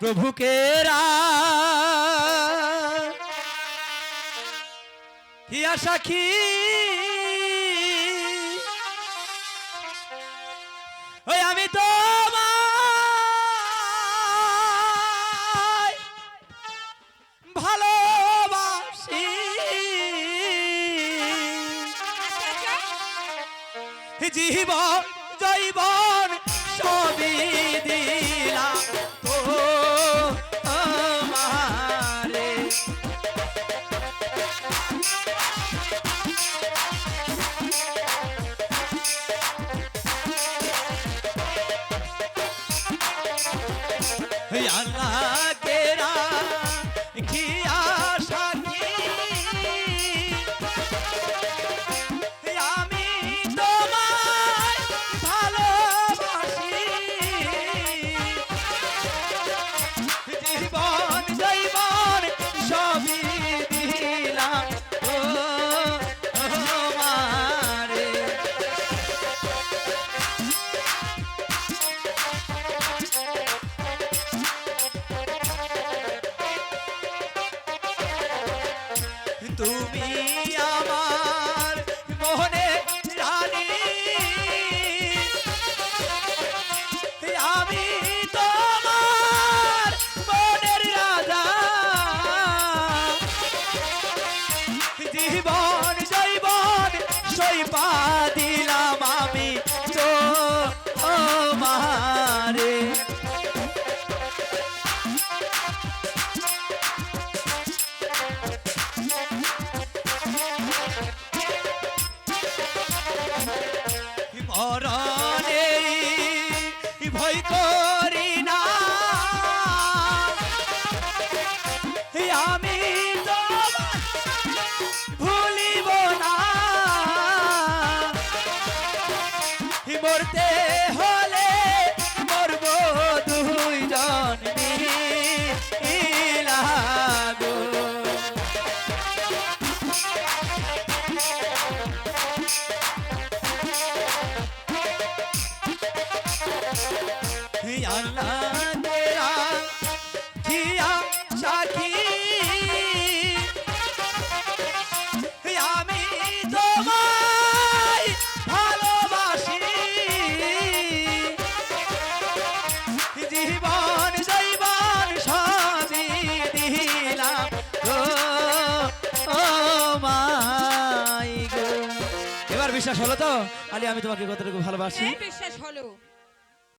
প্রভুকে হিয়া সাক্ষী ওই আমি তো ভালোবাসি। জীবন জৈবন সবই আল্লাহ। তুমি আমার মোহনে রানী আমি তোমার মনের রাজা। জীবন আমি বিশ্বাস হলো তো? আলী আমি তোমাকে কতটুকু ভালোবাসি? হ্যাঁ বিশ্বাস হলো।